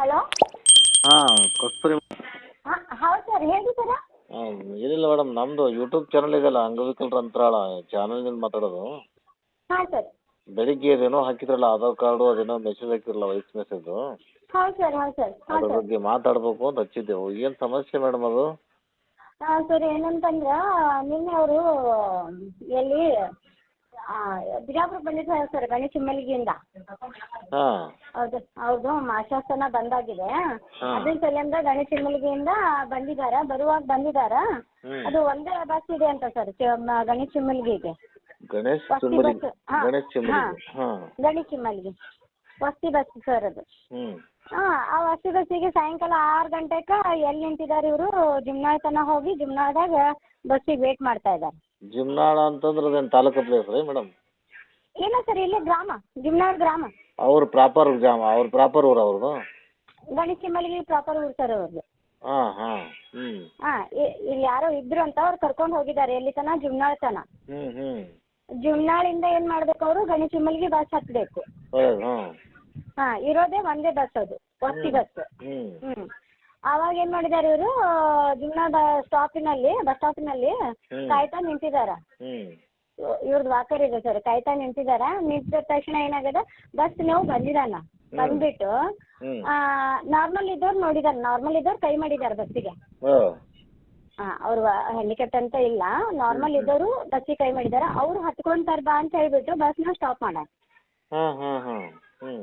Hello. ಹಾಂ ಕಸ್ತೂರಿ ಹಾಂ ಹೌದು ಸರ್ ಹೇಳಿ ಸರ. ಏನಿಲ್ಲ ಮೇಡಮ್ ನಮ್ಮದು ಯೂಟ್ಯೂಬ್ ಚಾನಲ್ ಇದೆಯಲ್ಲ ಅಂಗವಿಕಲರ ಅಂತರಾಳ ಚಾನಲ್ನಿಂದ ಮಾತಾಡೋದು. ಹಾಂ ಸರ್. ಬೆಳಿಗ್ಗೆ ಅದೇನೋ ಹಾಕಿದ್ರಲ್ಲ ಆಧಾರ್ ಕಾರ್ಡು ಅದೇನೋ ಮೆಸೇಜ್ ಹಾಕಿದ್ರಲ್ಲ ವಾಯ್ಸ್ ಮೆಸೇಜು ಹೌದು ಸರ್ ಹೌದು ಸರ್ ಅದ್ರ ಸರ್. ಬಗ್ಗೆ ಮಾತಾಡಬೇಕು ಅಂತ ಹಚ್ಚಿದ್ದೆವು. ಏನು ಸಮಸ್ಯೆ ಮೇಡಮ್ ಅದು? ಹಾಂ ಸರ್ ಏನಂತಂದ್ರೆ ನಿನ್ನೆ ಅವರು ಎಲ್ಲಿ ಆ, ಬಿಜಾಪುರ ಬಂದಿದ್ದಾರೆ ಸರ್ ಗಣೇಶ ಮಲ್ಲಿಗೆಯಿಂದ ಹಾಂ. ಹೌದು ಹೌದು ಮಾಶಾಸ್ತಾನ ಬಂದಾಗಿದೆ. ಅದ್ರ ಸಲಿಂದ ಗಣೇಶ ಮಲ್ಲಿಗೆಯಿಂದ ಬಂದಿದ್ದಾರೆ ಬರುವಾಗ ಬಂದಿದಾರ ಅದು ಒಂದೇ ಬಸ್ ಇದೆ ಅಂತ ಸರ್ ಗಣೇಶ ಮಲ್ಲಿಗೆಗೆ ಗಣೇಶ್ ವಸ್ತಿ ಚಿಮ್ಮರಿಗೆ ಬಸ್ ಹಾಂ. ಗಣೇಶ್ ಹಾಂ. ವಸ್ತಿ ಬಸ್ ಸರ್ ಅದು. ಹಾ ಹಾಂ ಆ ವಸ್ತಿ ಬಸ್ಸಿಗೆ ಸಾಯಂಕಾಲ ಆರ್ ಗಂಟೆಗೆ ಎಲ್ಲಿ ನಿಂತಿದ್ದಾರೆ ಇವರು? ಜುಮ್ನಾಳ್ ತನಕ ಹೋಗಿ ಜುಮ್ನಾಳ್ದಾಗ ಬಸ್ಸಿಗೆ ವೇಟ್ ಮಾಡ್ತಾ ಇದ್ದಾರೆ. ಜಿಮ್ನಾಳ ಅಂತಂದ್ರೆ ಅದೇನು ತಾಲೂಕು ಪ್ಲೇಸ್ ರೀ ಮೇಡಮ್? ಇಲ್ಲ ಸರ್ ಇಲ್ಲೇ ಗ್ರಾಮ ಜುಮ್ನಾಳ್ ಗ್ರಾಮ. ಅವ್ರು ಪ್ರಾಪರ್ ಗ್ರಾಮ ಅವ್ರ ಪ್ರಾಪರ್ ಊರು ಅವ್ರದ್ದು? ಗಣೇಶ ಮಲ್ಲಿಗೆ ಪ್ರಾಪರ್ ಊರು ಸರ್ ಅವ್ರದ್ದು. ಹಾಂ ಹಾಂ ಹ್ಞೂ ಹಾಂ ಇಲ್ಲಿ ಯಾರೋ ಇದ್ರು ಅಂತ ಅವ್ರು ಕರ್ಕೊಂಡು ಹೋಗಿದ್ದಾರೆ ಎಲ್ಲಿ ತನ ಜುಮ್ನಾಳ್ ತನ ಹ್ಞೂ ಹ್ಞೂ ಜುಮ್ನಾಳಿಂದ ಏನು ಮಾಡ್ಬೇಕು ಅವರು? ಗಣೇಶ ಮಲ್ಲಿಗೆ ಬಸ್ ಹತ್ತಬೇಕು ಹೌದು ಹಾಂ ಹಾಂ ಇರೋದೇ ಒಂದೇ ಬಸ್ ಅದು ಒತ್ತಿ ಬಸ್ ಹ್ಞೂ ಹ್ಞೂ ಆವಾಗ ಏನ್ ಮಾಡಿದಾರೆ ಇವರು ಜುಮ್ನಾ ಬ ಸ್ಟಾಪಿನಲ್ಲಿ ಬಸ್ ಸ್ಟಾಪಿನಲ್ಲಿ ನಲ್ಲಿ ಕಾಯ್ತಾ ನಿಂತಿದಾರ. ಇವ್ರದ್ದು ವಾಕರ್ ಇದೆ ಸರ್ ಕಾಯ್ತಾ ನಿಂತಿದಾರ. ನಿಂತಿದ ತಕ್ಷಣ ಏನಾಗದ ಬಸ್ ನೀವು ಬಂದಿದಾನ. ಬಂದ್ಬಿಟ್ಟು ಆ ನಾರ್ಮಲ್ ಇದ್ದವ್ರು ನೋಡಿದಾರ ನಾರ್ಮಲ್ ಇದ್ದವ್ರು ಕೈ ಮಾಡಿದಾರ ಬಸ್ಸಿಗೆ. ಅವ್ರು ಹ್ಯಾಂಡಿಕ್ಯಾಪ್ ಅಂತ ಇಲ್ಲ ನಾರ್ಮಲ್ ಇದ್ದವರು ಬಸ್ಸಿಗೆ ಕೈ ಮಾಡಿದಾರ. ಅವ್ರು ಹತ್ಕೊಂತಾರ ಬಾ ಅಂತ ಹೇಳ್ಬಿಟ್ಟು ಬಸ್ನ ಸ್ಟಾಪ್ ಮಾಡ್ಯಾರ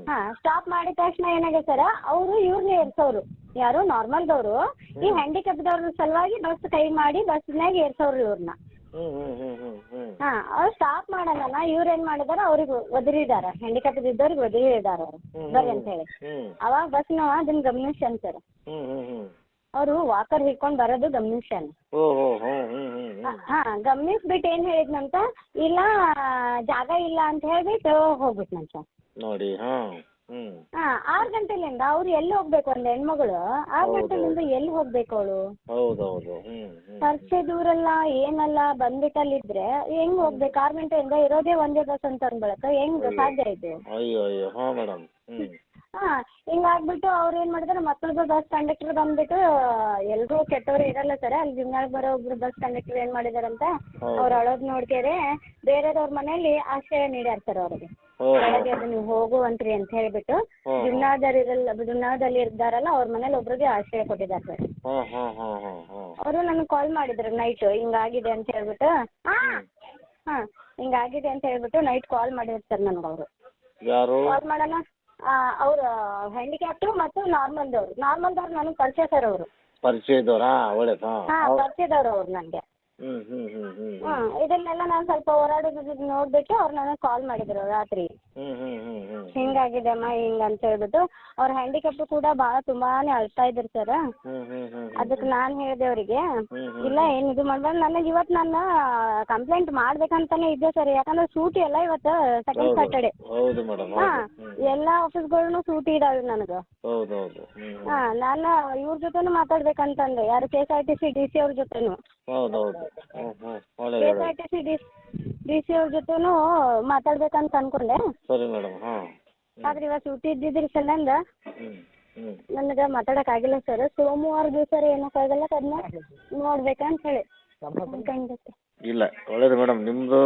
ಹಾ ಸ್ಟಾಪ್ ಮಾಡಿದ ತಕ್ಷಣ ಏನಾಗಿದೆ ಸರ್ ಅವರು ಇವ್ರನ್ನ ಏರ್ಸೋರು. ಯಾರು? ನಾರ್ಮಲ್ದವರು ಈ ಹ್ಯಾಂಡಿಕ್ಯಾಪ್ದವ್ರ ಸಲುವಾಗಿ ಬಸ್ ಕೈ ಮಾಡಿ ಬಸ್ನಾಗ ಏರ್ಸವ್ರಿ ಇವ್ರನ್ನ ಹಾ ಅವ್ರು ಸ್ಟಾಪ್ ಮಾಡಲ್ಲ ಇವ್ರ ಏನ್ ಮಾಡಿದಾರ ಅವ್ರಿಗೆ ಒದರಿದಾರ. ಹ್ಯಾಂಡಿಕ್ಯಾಪ್ ಇದ್ದವ್ರಿಗೆ ಒದರಿದಾರ ಅವ್ರು. ಬರ್ರಿ ಅಂತ ಹೇಳಿ ಅವಾಗ ಬಸ್ನವ ಅದನ್ನ ಗಮನಿಸ್ಯಾನ ಸರ್ ಅವರು ವಾಕರ್ ಹಿಡ್ಕೊಂಡ್ ಬರೋದು ಗಮನಿಸ್ಯಾನ. ಹಾ ಗಮನಿಸ್ಬಿಟ್ಟು ಏನ್ ಹೇಳಿದ್ನಂತ ಇಲ್ಲ ಜಾಗ ಇಲ್ಲ ಅಂತ ಹೇಳ್ಬಿಟ್ಟು ಹೋಗ್ಬಿಟ್ನಂತ ನೋಡಿ ಹಾಂ ಆರು ಗಂಟೆಲಿಂದ ಅವ್ರು ಎಲ್ಲಿ ಹೋಗ್ಬೇಕು ಅಂದ್ರೆ ಹೆಣ್ಮಗಳು? ಆರ್ ಗಂಟೆಲಿಂದ ಎಲ್ಲಿ ಹೋಗ್ಬೇಕು ಅವಳು? ಹೌದು ಹೌದು ಹ್ಞೂ ಹ್ಞೂ ಪರಿಚಯ ದೂರಲ್ಲ ಏನಲ್ಲ ಬಂದ್ಬಿಟ್ಟು ಅಲ್ಲಿದ್ರೆ ಹೆಂಗ್ ಹೋಗ್ಬೇಕು? ಆರ್ ಗಂಟೆಯಿಂದ ಇರೋದೇ ಒಂದೇ ಬಸ್ ಅಂತ ಅನ್ಕೊಳಕ ಹೆಂಗ್ ಸಾಧ್ಯ ಇದು? ಅಯ್ಯೋ ಅಯ್ಯೋ ಹಾಂ ಮೇಡಮ್ ಹ್ಞೂ ಹಾ ಹಿಂಗಾಗ್ಬಿಟ್ಟು ಅವ್ರು ಏನ್ ಮಾಡಿದ್ರೆ? ಮತ್ತೊಬ್ಬ ಬಸ್ ಕಂಡಕ್ಟರ್ ಬಂದ್ಬಿಟ್ಟು ಎಲ್ರೂ ಕೆಟ್ಟವ್ರು ಇರಲ್ಲ ಸರ್ ಅಲ್ಲಿ ಜಿಮ್ನಾಳ್ ಬರೋ ಒಬ್ರು ಬಸ್ ಕಂಡಕ್ಟರ್ ಏನ್ ಮಾಡಿದಾರಂತ? ಹೌದು. ಅವ್ರು ಅಳೋದ್ ನೋಡ್ಕೇರೆ. ಬೇರೆದವ್ರ ಮನೇಲಿ ಆಶ್ರಯ ನೀಡ್ಯಾರ ಸರ್ ಅವ್ರಿಗೆ. ಬೆಳಗ್ಗೆ ಅದು ನೀವು ಹೋಗುವಂತ್ರಿ ಅಂತ ಹೇಳ್ಬಿಟ್ಟು ಹ್ಮ್. ಜುಮ್ನಾದಲ್ಲಿ ಇದ್ದಾರಲ್ಲ ಅವ್ರ ಮನೇಲಿ ಒಬ್ರಿಗೆ ಆಶ್ರಯ ಕೊಟ್ಟಿದ್ದಾರೆ ಸರ್. ಹಾಂ ಹಾಂ ಹಾಂ ಹಾಂ ಹಾಂ ಅವರು ನನಗೆ ಕಾಲ್ ಮಾಡಿದ್ರು ನೈಟ್ ಹಿಂಗಾಗಿದೆ ಅಂತ ಹೇಳ್ಬಿಟ್ಟು. ಹಾ ಹಾ ಹಿಂಗಾಗಿದೆ ಅಂತ ಹೇಳ್ಬಿಟ್ಟು ನೈಟ್ ಕಾಲ್ ಮಾಡಿದ್ರು ಸರ್ ನನಗೆ ಅವರು. ಯಾರು? ಕಾಲ್ ಮಾಡೋಣ? ಅವ್ರ ಹ್ಯಾಂಡಿಕ್ಯಾಪ್ಟು ಮತ್ತು ನಾರ್ಮಲ್ದವ್ರು ನಾರ್ಮಲ್ದವ್ರು ನನಗೆ ಪರಿಚಯ ಸರ್ ಅವರು. ಪರಿಚಯ ಇದ್ದವ್ರಾ ಒಳ್ಳೇದು ಹಾ. ಹಾಂ ಪರಿಚಯದವ್ರು ಅವ್ರು ನನಗೆ ಹ್ಞೂ ಇದನ್ನೆಲ್ಲ ನಾನು ಸ್ವಲ್ಪ ಓಡಾಡೋದು ನೋಡ್ಬಿಟ್ಟು ಅವ್ರು ನನಗೆ ಕಾಲ್ ಮಾಡಿದ್ರು ರಾತ್ರಿ. ಹ್ಞೂ ಹ್ಞೂ ಹ್ಞೂ ಹ್ಞೂ ಹಿಂಗಾಗಿದೆ ಅಮ್ಮ ಹಿಂಗೆ ಅಂತ ಹೇಳ್ಬಿಟ್ಟು. ಅವ್ರ ಹ್ಯಾಂಡಿಕ್ಯಾಪ್ ಕೂಡ ಭಾಳ ತುಂಬಾನೇ ಅಳ್ತಾ ಇದ್ರು ಸರ್ ಅದಕ್ಕೆ ನಾನು ಹೇಳಿದೆ ಅವರಿಗೆ ಇಲ್ಲ ಏನು ಇದು ಮಾಡ್ಬಾರ್ದು ನನಗೆ ಇವತ್ತು ನಾನು ಕಂಪ್ಲೇಂಟ್ ಮಾಡ್ಬೇಕಂತಾನೆ ಇದ್ದೆ ಸರ್ ಯಾಕಂದ್ರೆ ಸೂಟಿ ಅಲ್ಲ ಇವತ್ತು ಸೆಕೆಂಡ್ ಸಾಟರ್ಡೆ ಹೌದು ಎಲ್ಲಾ ಹಾಂ ಎಲ್ಲ ಆಫೀಸ್ಗಳ್ನು ಸೂಟಿ ಇದಾವೆ ನನಗೆ. ಹೌದು ಹಾಂ ನಾನು ಇವ್ರ ಜೊತೆನೂ ಮಾತಾಡ್ಬೇಕಂತಂದೆ. ಯಾರು K S R T C D C ಅವ್ರ ಜೊತೆನು. ಹೌದು ಹೌದು. K S R T C D D C ಅವ್ರ ಜೊತೆನೂ ಮಾತಾಡ್ಬೇಕಂತ ಅನ್ಕೊಂಡೆ ಸರಿ ಮೇಡಮ್ ಹಾಂ. ಆದ್ರೆ ಇವತ್ತು ಸೂಟಿ ಇದ್ದಿದ್ರ ಸಲಿಂದ ಹ್ಞೂ ಹ್ಞೂ ನನಗೆ ಮಾತಾಡೋಕ್ಕಾಗಿಲ್ಲ ಸರ್. ಸೋಮವಾರ ದಿವಸ ಏನಕ್ಕಾಗಲ್ಲ ಅದನ್ನ ನೋಡ್ಬೇಕಂತ ಹೇಳಿ. ಇಲ್ಲ. ಒಳ್ಳೇದು ಮೇಡಮ್. ನಿಮ್ಮದು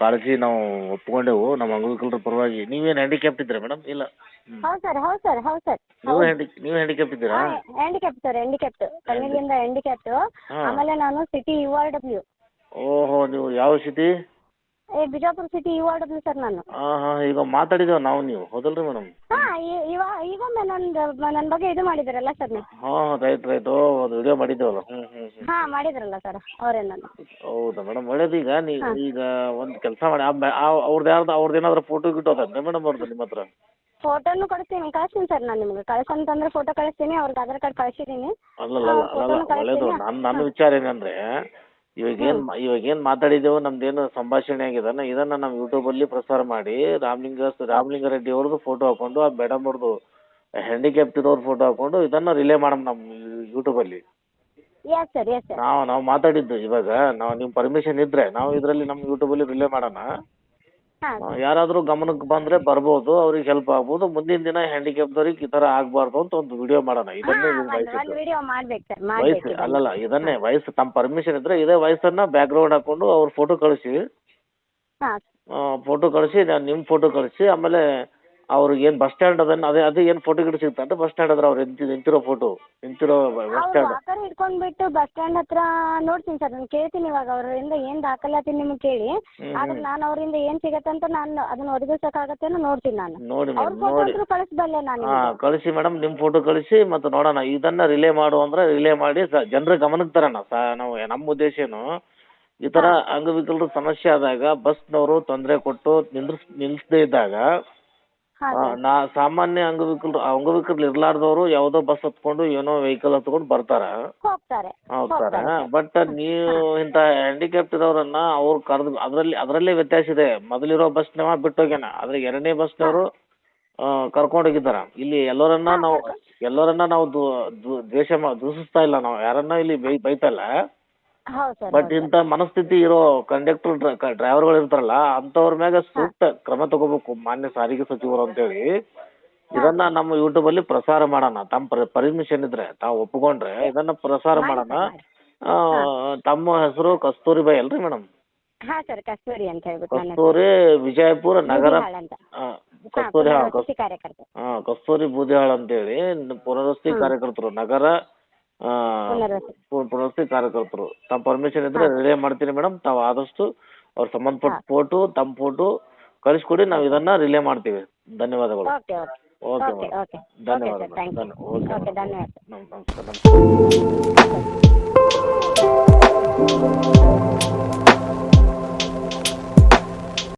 ಕಾಳಜಿ ನಾವು ಒಪ್ಕೊಂಡೆವು ನಮ್ಮ ಅಂಗವಿಕಲರ ಪರವಾಗಿ ನೀವೇನು ಹ್ಯಾಂಡಿಕ್ಯಾಪ್ಟ್ ಇದ್ದೀರಾ ಮೇಡಮ್? ಇಲ್ಲ. ಹ್ಞೂ ಹೌದು ಸರ್ ಹೌದು ಸರ್ ಹೌದು ಸರ್. ನೀವು ಹ್ಯಾಂಡಿ ನೀವು ಹ್ಯಾಂಡಿಕ್ಯಾಪ್ಟ್ ಇದ್ದೀರಾ? ಹ್ಯಾಂಡಿಕ್ಯಾಪ್ ಸರ್ ಹ್ಯಾಂಡಿಕ್ಯಾಪ್ಟ್ ಕಣ್ಣಿನಿಂದ ಹ್ಯಾಂಡಿಕ್ಯಾಪ್ಟು ಆಮೇಲೆ ನಾನು ಸಿಟಿ ಯು ಆರ್ ಡಬ್ಲ್ಯೂ ಓಹೋ ನೀವು ಯಾವ ಸಿಟಿ ಏ ಬಿಜಾಪುರ ಸಿಟಿ ಈ ವಾರ್ಡ್ ಸರ್ ನಾನು. ಹಾಂ ಹಾಂ ಈಗ ಮಾತಾಡಿದ್ದೇವೆ ನಾವು ನೀವು? ಹೌದಲ್ರಿ ಮೇಡಮ್ ಹಾಂ ಇವಾಗ ಈಗೊಮ್ಮೆ ನನ್ನ ಬಗ್ಗೆ ಇದು ಮಾಡಿದ್ರಲ್ಲ ಸರ್ ನೀವು? ಹಾಂ ರೈಟ್ ರೈಟ್ ಓ ಅದು ವಿಡಿಯೋ ಮಾಡಿದ್ದೇವಲ್ಲ? ಹ್ಞೂ ಹ್ಞೂ ಹ್ಞೂ ಹಾಂ ಮಾಡಿದ್ರಲ್ಲ ಸರ್ ಅವರೇ ನಾನು. ಹೌದಾ ಮೇಡಮ್ ಒಳ್ಳೇದು ಈಗ ನೀವು ಈಗ ಒಂದು ಕೆಲಸ ಮಾಡಿ ಆ ಅವ್ರದ್ದು ಯಾರ್ದು ಅವ್ರದ್ದು ಏನಾದ್ರು ಫೋಟೋ ಗಿಟೋ ಅದ ಮೇಡಮ್ ಅವ್ರದ್ದು ನಿಮ್ಮ ಹತ್ರ. ಫೋಟೋನು ಕಳಿಸ್ತೀನಿ ಕಳಿಸ್ತೀನಿ ಸರ್ ನಾನು ನಿಮಗೆ. ಕಳ್ಸಂತಂದ್ರೆ ಫೋಟೋ ಕಳಿಸ್ತೀನಿ ಅವ್ರಿಗೆ ಆಧಾರ್ ಕಾರ್ಡ್ ಕಳಿಸಿದ್ದೀನಿ. ಅಲ್ಲಲ್ಲ ಅಲ್ಲ ಒಳ್ಳೇದು. ನನ್ನ ನನ್ನ ವಿಚಾರ ಏನಂದ್ರೆ ಇವಾಗ ಏನ್ ಇವಾಗ ಏನ್ ಮಾತಾಡಿದೇವೋ ನಮ್ದೇನು ಸಂಭಾಷಣೆ ಆಗಿದೆನ ಇದನ್ನ ನಾವು ಯೂಟ್ಯೂಬಲ್ಲಿ ಪ್ರಸಾರ ಮಾಡಿ ರಾಮಲಿಂಗ ರಾಮಲಿಂಗ ರೆಡ್ಡಿ ಅವ್ರದ್ದು ಫೋಟೋ ಹಾಕೊಂಡು ಆ ಮೇಡಮ್ ಅವ್ರದ್ದು ಹ್ಯಾಂಡಿಕ್ಯಾಪ್ಟ್ ಇರೋರ್ ಫೋಟೋ ಹಾಕೊಂಡು ಇದನ್ನ ರಿಲೇ ಮಾಡಮ್ ನಮ್ಮ ಯೂಟ್ಯೂಬಲ್ಲಿ ಎಸ್ ಸರ್ ಎಸ್ ಸರ್ ನಾವು ನಾವು ಮಾತಾಡಿದ್ದು ಇವಾಗ. ನಾವು ನಿಮ್ ಪರ್ಮಿಷನ್ ಇದ್ರೆ ನಾವು ಇದರಲ್ಲಿ ನಮ್ಮ ಯೂಟ್ಯೂಬಲ್ಲಿ ರಿಲೇ ಮಾಡೋಣ. ಯಾರಾದ್ರೂ ಗಮನಕ್ಕೆ ಬಂದ್ರೆ ಬರ್ಬೋದು ಅವ್ರಿಗೆ ಹೆಲ್ಪ್ ಆಗ್ಬೋದು. ಮುಂದಿನ ದಿನ ಹ್ಯಾಂಡಿಕ್ಯಾಪ್ದವ್ರಿಗೆ ಈ ತರ ಆಗ್ಬಾರ್ದು ಅಂತ ಒಂದು ವಿಡಿಯೋ ಮಾಡೋಣ. ಇದನ್ನೇ ಹಾಂ ನೀವು ಒಂದು ಬಯಸಿದ್ದು. ವಿಡಿಯೋ ಮಾಡ್ಬೇಕು ಸರ್ ವಯಸ್ಸು ಮಾಡ್ಬೇಕು ಅಲ್ಲಲ್ಲ ಇದನ್ನೇ ವಯಸ್ಸು. ತಮ್ಮ ಪರ್ಮಿಷನ್ ಇದ್ರೆ ಇದೇ ವಯಸ್ಸನ್ನ ಬ್ಯಾಕ್ಗ್ರೌಂಡ್ ಹಾಕೊಂಡು ಅವ್ರ ಫೋಟೋ ಕಳಿಸಿ. ಹಾಂ. ಫೋಟೋ ಕಳಿಸಿ ನಾನು ನಿಮ್ಮ ಫೋಟೋ ಕಳಿಸಿ ಆಮೇಲೆ ಅವ್ರಿಗೆ ಏನ್ ಬಸ್ ಸ್ಟ್ಯಾಂಡ್ ಅದನ್ನ ಅದೇ ಅದೇ ಏನು ಫೋಟೋ ಗಿಡ ಸಿಗ್ತಂటే ಬಸ್ ಸ್ಟ್ಯಾಂಡ್ ಹತ್ರ ಅವ್ರು ನಿಂತಿ ನಿಂತಿರೋ ಫೋಟೋ ನಿಂತಿರೋ ಬಸ್ ಅವ್ರು ಸ್ಟ್ಯಾಂಡ್ ವಾಕರ್ ಹಿಡ್ಕೊಂಡ್ಬಿಟ್ಟು ಬಸ್ ಸ್ಟ್ಯಾಂಡ್ ಹತ್ರ ನೋಡ್ತೀನಿ ಸರ್ ನಾನು ಕೇಳ್ತೀನಿ ಇವಾಗ ಅವರಿಂದ ಏನು ದಾಖಲಾತಿ ನಿಮಗೆ ಕೇಳಿ. ಆದ್ರೆ ನಾನು ಅವರಿಂದ ಏನು ಸಿಗತ್ತೆ ಅಂತ ನಾನು ಅದನ್ನ ಒದಗಿಸೋಕ್ಕಾಗತ್ತೆ ಅನ್ನೋ ನೋಡ್ತೀನಿ ನಾನು. ನೋಡಿ ಅವ್ರ ಮೇಡಮ್ ಫೋಟೋ ನೋಡಿ ಕಳಿಸ್ಬಲ್ಲೆ ನಾನು ಹಾಂ ಕಳಿಸಿ ಮೇಡಮ್ ನಿಮ್ಮ ಫೋಟೋ ಕಳಿಸಿ ಮತ್ತೆ ನೋಡೋಣ. ಇದನ್ನ ರಿಲೇ ಮಾಡು ಅಂದ್ರೆ ರಿಲೇ ಮಾಡಿ ಸ ಜನರ ಗಮನಕ್ಕೆ ತರೋಣ. ಸರ್ ನಾವು ನಮ್ಮ ಉದ್ದೇಶ ಏನು? ಈ ಥರ ಅಂಗವಿಕಲರ ಸಮಸ್ಯೆ ಆದಾಗ ಬಸ್ನವರು ತೊಂದರೆ ಕೊಟ್ಟು ನಿಂದ್ರಿಸ್ ನಿಲ್ಲಿಸದೇ ಇದ್ದಾಗ ನಾ ಸಾಮಾನ್ಯ ಅಂಗವಿಕಲರು ಅಂಗವಿಕಲರು ಇರ್ಲಾರ್ದವ್ರು ಯಾವ್ದೋ ಬಸ್ ಹತ್ಕೊಂಡು ಏನೋ ವೆಹಿಕಲ್ ಹತ್ಕೊಂಡು ಬರ್ತಾರ. ಹೋಗ್ತಾರೆ. ಹೋಗ್ತಾರೆ. ಬಟ್ ನೀವು ಇಂತ ಹ್ಯಾಂಡಿಕ್ಯಾಪ್ಟ್ ಇರೋರನ್ನ ಅವ್ರು ಕರೆದು ಅದರಲ್ಲಿ ಅದರಲ್ಲೇ ವ್ಯತ್ಯಾಸ ಇದೆ. ಮೊದಲಿರೋ ಬಸ್ನವ ಬಿಟ್ಟೋಗ್ಯಾನ ಆದ್ರೆ ಎರಡನೇ ಬಸ್ನವರು ಕರ್ಕೊಂಡು ಹೋಗಿದ್ದಾರ. ಇಲ್ಲಿ ಎಲ್ಲರನ್ನ ನಾವು ಎಲ್ಲರನ್ನ ನಾವು ದ್ವೇಷ ಮಾ- ದೂಷಿಸ್ತಾ ಇಲ್ಲ ನಾವು. ಯಾರನ್ನ ಇಲ್ಲಿ ಬೈ ಬೈತಾ ಇಲ್ಲ. ಹೌದು ಸರ್ ಬಟ್ ಇಂತ ಮನಸ್ಥಿತಿ ಇರೋ ಕಂಡಕ್ಟರ್ ಡ್ರೈವರ್ಗಳು ಇರ್ತಾರಲ್ಲ ಅಂತವ್ರ ಮ್ಯಾಗ ಸೂಕ್ತ ಕ್ರಮ ತಗೋಬೇಕು ಮಾನ್ಯ ಸಾರಿಗೆ ಸಚಿವರು ಅಂತೇಳಿ. ಇದನ್ನ ನಮ್ಮ ಯೂಟ್ಯೂಬ್ ಅಲ್ಲಿ ಪ್ರಸಾರ ಮಾಡೋಣ. ತಮ್ಮ ಪರ್ಮಿಷನ್ ಇದ್ರೆ ತಾವು ಒಪ್ಕೊಂಡ್ರೆ ಇದನ್ನ ಪ್ರಸಾರ ಮಾಡೋಣ. ಆ, ತಮ್ಮ ಹೆಸರು ಕಸ್ತೂರಿ ಬಾಯಿ ಅಲ್ರಿ ಮೇಡಮ್ ಹಾಂ ಸರ್ ಕಸ್ತೂರಿ ಅಂತ ಹೇಳ್ಬಿಟ್ಟು ನನ್ನ ಕಸ್ತೂರಿ ವಿಜಯಪುರ ನಗರ ಬೂದಿಹಾಳ್ ಅಂತ ಆ, ಕಸ್ತೂರಿ ಹಾ, ಕಸ್- ಪುನರ್ವಸತಿ ಕಾರ್ಯಕರ್ತ. ಆ, ಕಸ್ತೂರಿ ಬೂದಿಹಾಳ್ ಅಂತೇಳಿ ಪುನರ್ವಸತಿ ಕಾರ್ಯಕರ್ತರು ನಗರ ಪುನರ್ವಸತಿ. ಕಾರ್ಯಕರ್ತರು. ತಮ್ಮ ಪರ್ಮಿಷನ್ ಇದ್ರೆ ರಿಲೇ ಮಾಡ್ತೀನಿ ಮೇಡಮ್ ತಾವು ಆದಷ್ಟು ಅವ್ರ ಸಂಬಂಧಪಟ್ಟ ಫೋಟೋ ತಮ್ಮ ಫೋಟೋ ಕಳಿಸ್ಕೊಡಿ ನಾವು ಇದನ್ನ ರಿಲೇ ಮಾಡ್ತೀವಿ. ಧನ್ಯವಾದಗಳು. Okay okay. ಓಕೆ ಧನ್ಯವಾದ ಓಕೆ. ಧನ್ಯವಾದ. ನಮಸ್ಕಾರ.